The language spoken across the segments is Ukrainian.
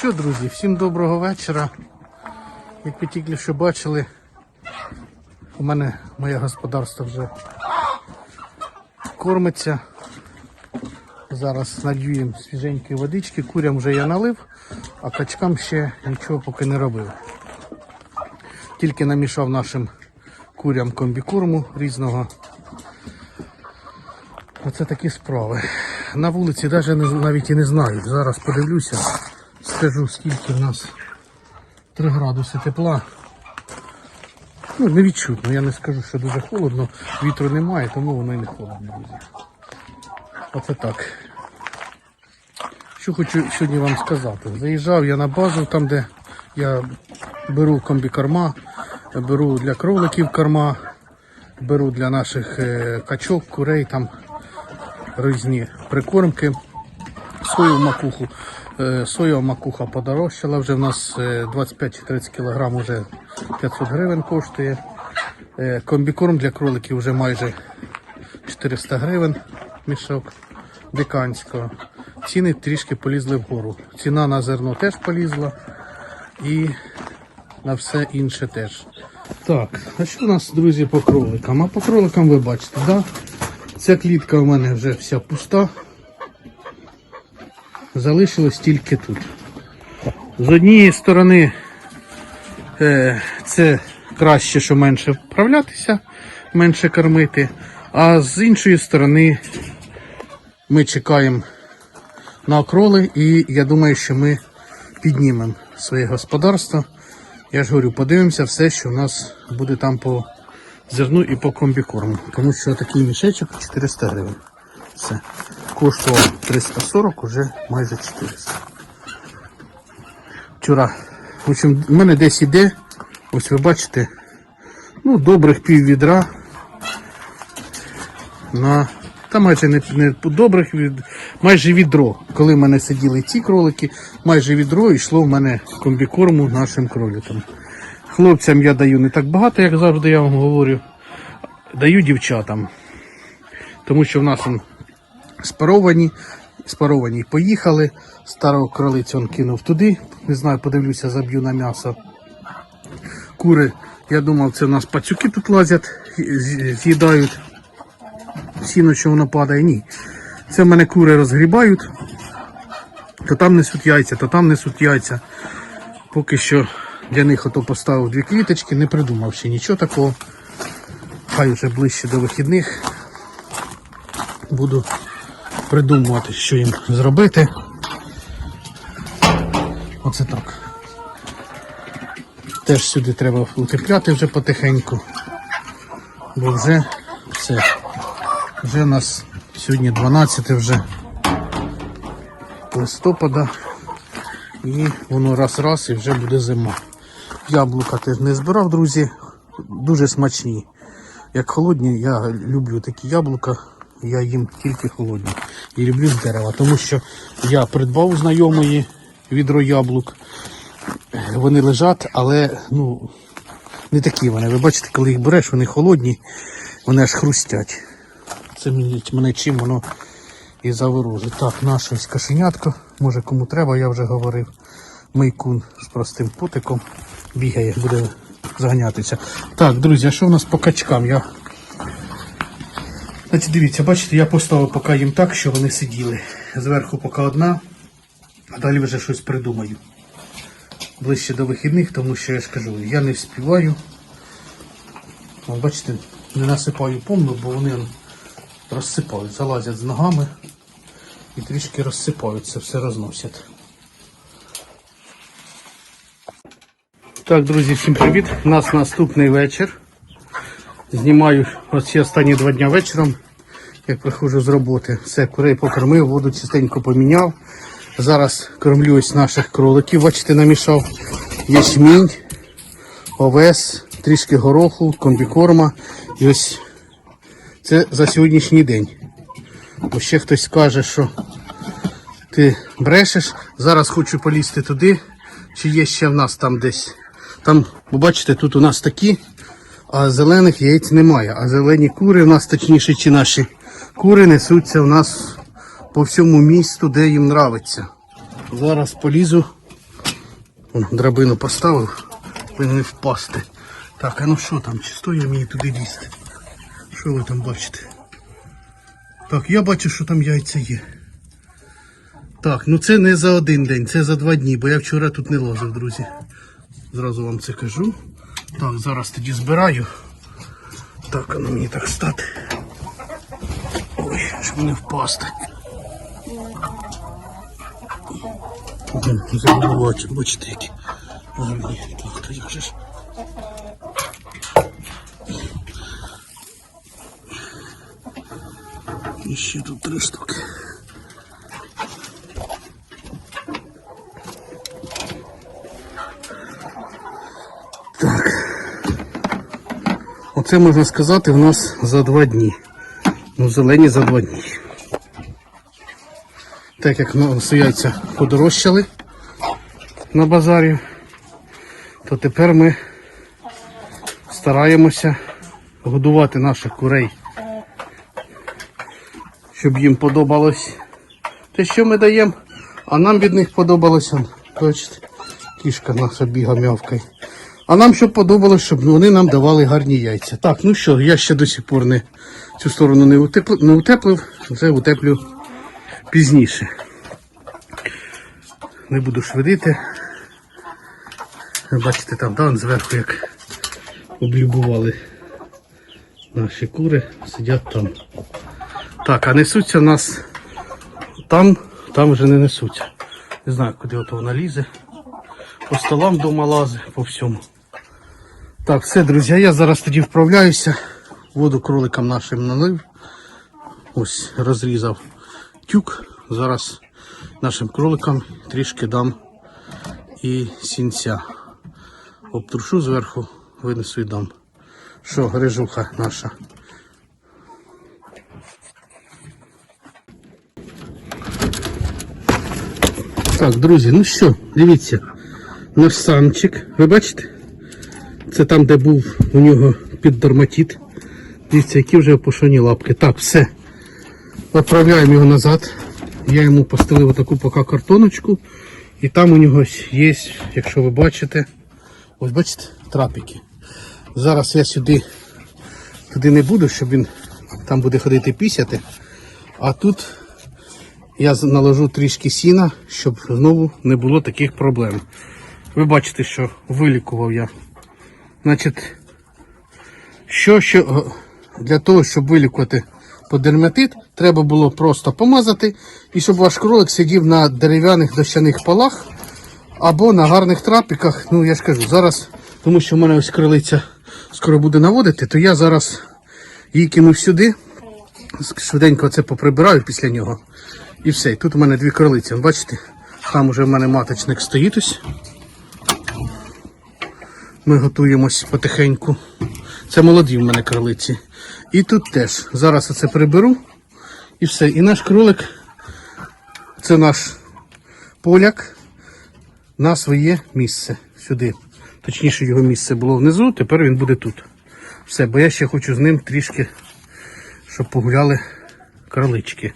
Що, друзі, всім доброго вечора. Як ви тільки що бачили, у мене моє господарство вже кормиться. Зараз налью їм свіженької водички, курям вже я налив, а качкам ще нічого поки не робив. Тільки намішав нашим курям комбікорму різного. Оце такі справи. На вулиці навіть навіть і не знаю. Зараз подивлюся, скажу скільки в нас 3 градуси тепла. Ну, не відчутно, я не скажу, що дуже холодно, вітру немає, тому воно і не холодно, друзі. Оце так. Що хочу сьогодні вам сказати. Заїжджав я на базу, там де я беру комбікорма, беру для кроликів корма, беру для наших е, качок, курей, там різні прикормки. Сою макуху. Е, Соєва макуха подорожчала, вже в нас е, 25-30 кг вже 500 гривень коштує. Е, Комбікорм для кроликів вже майже 400 гривень мішок диканського. Ціни трішки полізли вгору. Ціна на зерно теж полізла і на все інше теж. Так, а що у нас, друзі, по кроликам? А по кроликам ви бачите, да? Ця клітка у мене вже вся пуста. Залишилось тільки тут. З однієї сторони е, це краще, що менше вправлятися, менше кормити. А з іншої сторони ми чекаємо на окроли і я думаю, що ми піднімемо своє господарство. Я ж говорю, подивимося все, що у нас буде там по зерну і по комбікорму. Тому що такий мішечок 400 гривень. Все. Коштував 340, уже майже 400. Вчора, в общем, в мене десь іде, ось ви бачите, ну, добрих пів відра на та майже не, не добрих від майже відро. Коли в мене сиділи ці кролики, майже відро йшло в мене комбікорму нашим кроликам. Хлопцям я даю не так багато, як завжди я вам говорю. Даю дівчатам. Тому що в нас он, спаровані, спаровані поїхали. Старого кролицю он кинув туди. Не знаю, подивлюся, заб'ю на м'ясо. Кури, я думав, це у нас пацюки тут лазять, з'їдають сіно, що воно падає. Ні. Це в мене кури розгрібають. То там несуть яйця, то там несуть яйця. Поки що для них ото поставив дві кліточки, не придумав ще нічого такого. Хай вже ближче до вихідних буду придумувати, що їм зробити. Оце так. Теж сюди треба утепляти вже потихеньку, бо вже все. Вже у нас сьогодні 12 вже листопада. І воно раз-раз і вже буде зима. Яблука теж не збирав, друзі. Дуже смачні. Як холодні, я люблю такі яблука. Я їм тільки холодні. І люблю з дерева, тому що я придбав знайомої відро яблук. Вони лежать, але ну, не такі вони. Ви бачите, коли їх береш, вони холодні, вони аж хрустять. Це мене чим воно і заворожить. Так, наше ось кашенятко. Може кому треба, я вже говорив. Мейкун з простим путиком бігає, буде зганятися. Так, друзі, а що в нас по качкам? Я... Значить, дивіться, бачите, я поставив поки їм так, що вони сиділи. Зверху поки одна, а далі вже щось придумаю. Ближче до вихідних, тому що я ж кажу, я не вспіваю. О, бачите, не насипаю повну, бо вони розсипають, залазять з ногами і трішки розсипаються, все розносять. Так, друзі, всім привіт. У нас наступний вечір. Знімаю оці останні два дня вечором, як приходжу з роботи. Все, курей покормив, воду чистенько поміняв. Зараз кормлю ось наших кроликів, бачите, намішав ячмінь, овес, трішки гороху, комбікорма. І ось це за сьогоднішній день. Бо ще хтось скаже, що ти брешеш. Зараз хочу полізти туди, чи є ще в нас там десь. Там, ви бачите, тут у нас такі, а зелених яєць немає. А зелені кури в нас, точніше, чи наші кури несуться в нас по всьому місту, де їм нравиться. Зараз полізу Вон, драбину поставив, повинен впасти. Так, а ну що там, чи стоїть мені туди лізти? Що ви там бачите? Так, я бачу, що там яйця є. Так, ну це не за один день, це за два дні, бо я вчора тут не лазив, друзі. Зразу вам це кажу. Так, зараз тоді збираю. Так, а ну мені так стати. Ой, щоб не впасти. Забувати, бачите, які гарні. Так, то як же ж. І ще тут три штуки. Оце можна сказати в нас за два дні. Ну, зелені за два дні. Так як ну, яйця подорожчали на базарі, то тепер ми стараємося годувати наших курей, щоб їм подобалось те, що ми даємо, а нам від них подобалося. Бачите, кішка наша біга м'явкає. А нам щоб подобалось, щоб вони нам давали гарні яйця. Так, ну що, я ще до сих пор не цю сторону не утеплив, не утеплив, це утеплю пізніше. Не буду швидити. Бачите, там да, зверху як облюбували наші кури, сидять там. Так, а несуться в нас там, там вже не несуться. Не знаю, куди ото вона лізе. По столам вдома лазить, по всьому. Так, все, друзі, я зараз тоді вправляюся. Воду кроликам нашим налив. Ось розрізав тюк. Зараз нашим кроликам трішки дам і сінця. Обтрушу зверху, винесу і дам. Що, грижуха наша. Так, друзі, ну що, дивіться, наш самчик, ви бачите? Це там, де був у нього піддерматит. Дивіться, які вже опушені лапки. Так, все. Відправляємо його назад. Я йому постелив таку поки картоночку. І там у нього є, якщо ви бачите, ось бачите, трапики. Зараз я сюди туди не буду, щоб він там буде ходити пісяти. А тут я наложу трішки сіна, щоб знову не було таких проблем. Ви бачите, що вилікував я. Значить, що, що е, для того, щоб вилікувати подерматит, треба було просто помазати, і щоб ваш кролик сидів на дерев'яних дощаних полах або на гарних трапіках. Ну, я ж кажу, зараз, тому що в мене ось крилиця скоро буде наводити, то я зараз її кину сюди, швиденько це поприбираю після нього. І все. Тут у мене дві крилиці. Бачите? Там уже в мене маточник стоїть ось. Ми готуємось потихеньку. Це молоді в мене кролиці. І тут теж. Зараз оце приберу. І все. І наш кролик, це наш поляк на своє місце сюди. Точніше, його місце було внизу, тепер він буде тут. Все, бо я ще хочу з ним трішки, щоб погуляли кролички.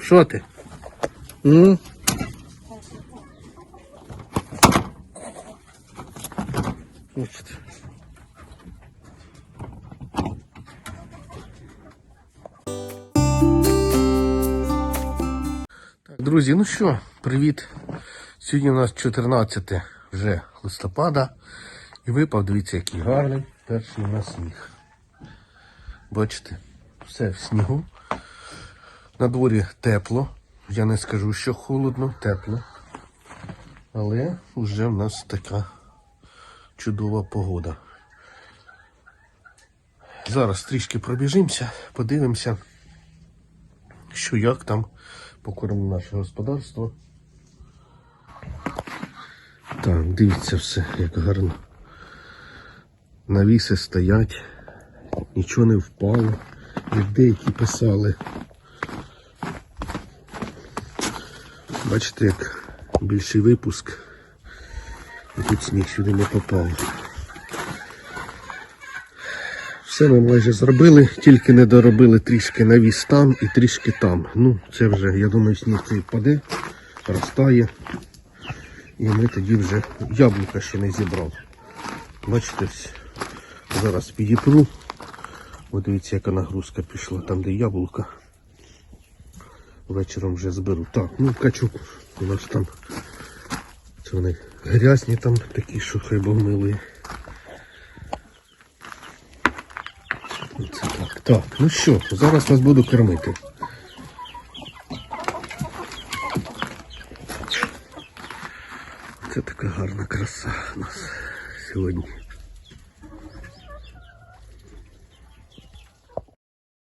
Що ти? Ну? Значить. Так, друзі, ну що, привіт. Сьогодні у нас 14 вже листопада. І випав, дивіться, який гарний перший у нас сніг. Бачите, все в снігу. На дворі тепло. Я не скажу, що холодно, тепло. Але вже в нас така чудова погода. Зараз трішки пробіжимося, подивимося, що як там покоримо наше господарство. Так, дивіться все, як гарно. Навіси стоять, нічого не впало, як деякі писали. Бачите, як більший випуск. І тут сніг сюди не попав. Все ми майже зробили, тільки не доробили трішки навіс там і трішки там. Ну, це вже, я думаю, сніг цей впаде, розтає. І ми тоді вже яблука ще не зібрав. Бачите, зараз підіпру. От дивіться, яка нагрузка пішла, там де яблука. Вечором вже зберу. Так, ну качук у нас там. Це вони грязні там такі, що хай мили. Це так. Так, ну що, зараз вас буду кормити. Це така гарна краса у нас сьогодні.